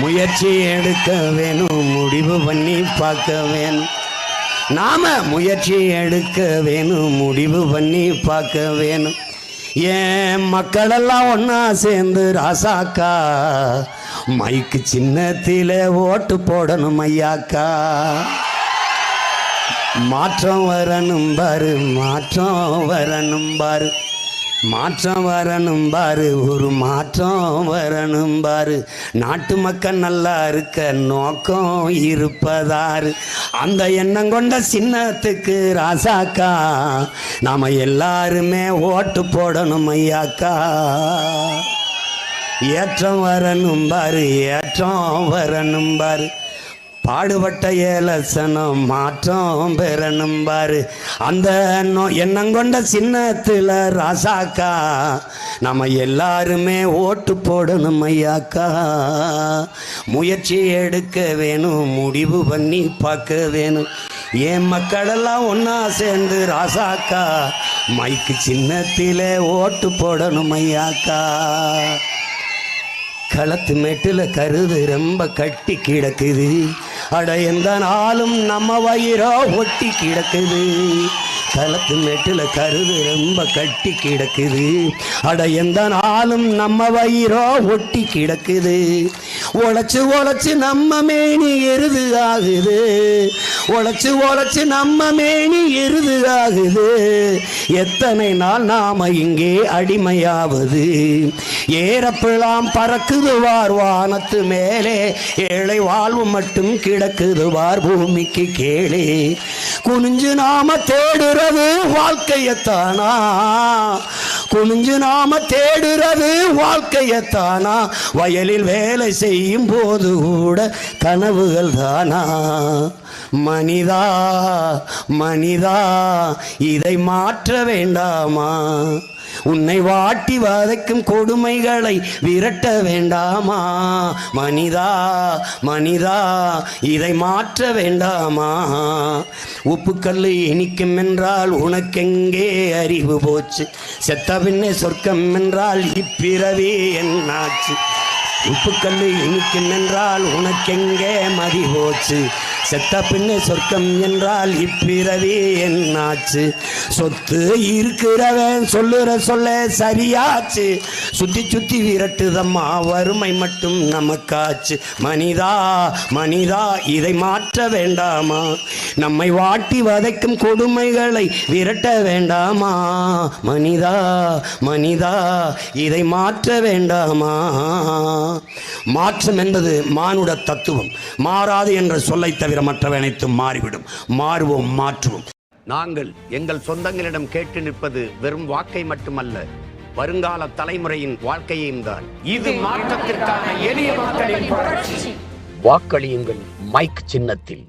முயற்சி எடுக்க வேணும் முடிவு பண்ணி பார்க்க வேணும். நாம முயற்சி எடுக்க வேணும் முடிவு பண்ணி பார்க்க வேணும். ஏன் மக்களெல்லாம் ஒன்றா சேர்ந்து ராசாக்கா? மைக்கு சின்னத்தில் ஓட்டு போடணும் ஐயாக்கா. மாற்றம் வரணும் பாரு மாற்றம் வரணும் பாரு. மாற்றம் வரணும் பாரு ஒரு மாற்றம் வரணும் பாரு. நாட்டு மக்கள் நல்லா இருக்க நோக்கம் இருப்பதாரு. அந்த எண்ணம் கொண்ட சின்னத்துக்கு ராசாக்கா நாம எல்லாருமே ஓட்டு போடணும் ஐயாக்கா. ஏற்றம் வரணும் பாரு ஏற்றம் வரணும் பாரு. பாடுபட்ட ஏலசனம் மாற்றம் பெறணும் பாரு. அந்த நோ- எண்ணம் கொண்ட சின்னத்தில் ராசாக்கா நம்ம எல்லாருமே ஓட்டு போடணும் ஐயாக்கா. முயற்சி எடுக்க வேணும் முடிவு பண்ணி பார்க்க வேணும். என் மக்களெல்லாம் ஒன்றா சேர்ந்து ராசாக்கா மைக்கு சின்னத்திலே ஓட்டு போடணும் ஐயாக்கா. களத்து மேட்டில் கருது ரொம்ப கட்டி கிடக்குது. அட எந்த நாளும் நம்ம வயிறோ ஒட்டி கிடக்குது. தளத்து மேட்டில் கருது ரொம்ப கட்டி கிடக்குது. அட எந்த நாளும் நம்ம வயிறோ ஒட்டி கிடக்குது. உழைச்சு உழைச்சு நம்ம மேனி எருது ஆகுது. உழைச்சு உழைச்சு நம்ம மேனி எருது ஆகுது. எத்தனை நாள் நாம இங்கே அடிமையாவது? ஏறப்பிழாம் பறக்குது வார் வானத்து மேலே. ஏழை வாழ்வு மட்டும் கிடக்குது வார் பூமிக்கு கேளே குனிஞ்சு நாம தேடுறது வாழ்க்கையத்தானா? குனிஞ்சு நாம தேடுறது வாழ்க்கையத்தானா? வயலில் வேலை செய்யும் போது கூட கனவுகள் தானா? மனிதா மனிதா இதை மாற்ற வேண்டாமா? உன்னை வாட்டி வதைக்கும் கொடுமைகளை விரட்ட வேண்டாமா? மனிதா மனிதா இதை மாற்ற வேண்டாமா? உப்புக்கல் இனிக்கும் என்றால் உனக்கெங்கே அறிவு போச்சு? செத்த பின்னே சொர்க்கம் என்றால் இப்பிறவி என்னாச்சு? உப்புக்கல் இனிக்கும் என்றால் உனக்கெங்கே மதி போச்சு? செத்த பின்னே சொர்க்கம் என்றால் இப்பிறவி என்னாச்சு? சொத்து இருக்கிறவன் சொல்லுற சொல்ல சரியாச்சு. சுத்தி சுத்தி விரட்டுதம்மா வறுமை மட்டும் நமக்காச்சு. மனிதா மனிதா இதை மாற்ற வேண்டாமா? நம்மை வாட்டி வதைக்கும் கொடுமைகளை விரட்ட வேண்டாமா? மனிதா மனிதா இதை மாற்ற வேண்டாமா? மாற்றம் என்பது மானுட தத்துவம். மாறாது என்ற சொல்லை தவிர மற்றவை அனைத்தும் மாறிவிடும். மாறுவோம் மாற்றுவோம். நாங்கள் எங்கள் சொந்தங்களிடம் கேட்டு நிற்பது வெறும் வாக்கை மட்டுமல்ல வருங்கால தலைமுறையின் வாழ்க்கையையும் தான். இது மாற்றத்திற்கான எளிய மக்களின் வாக்களியுங்கள் மைக் சின்னத்தில்.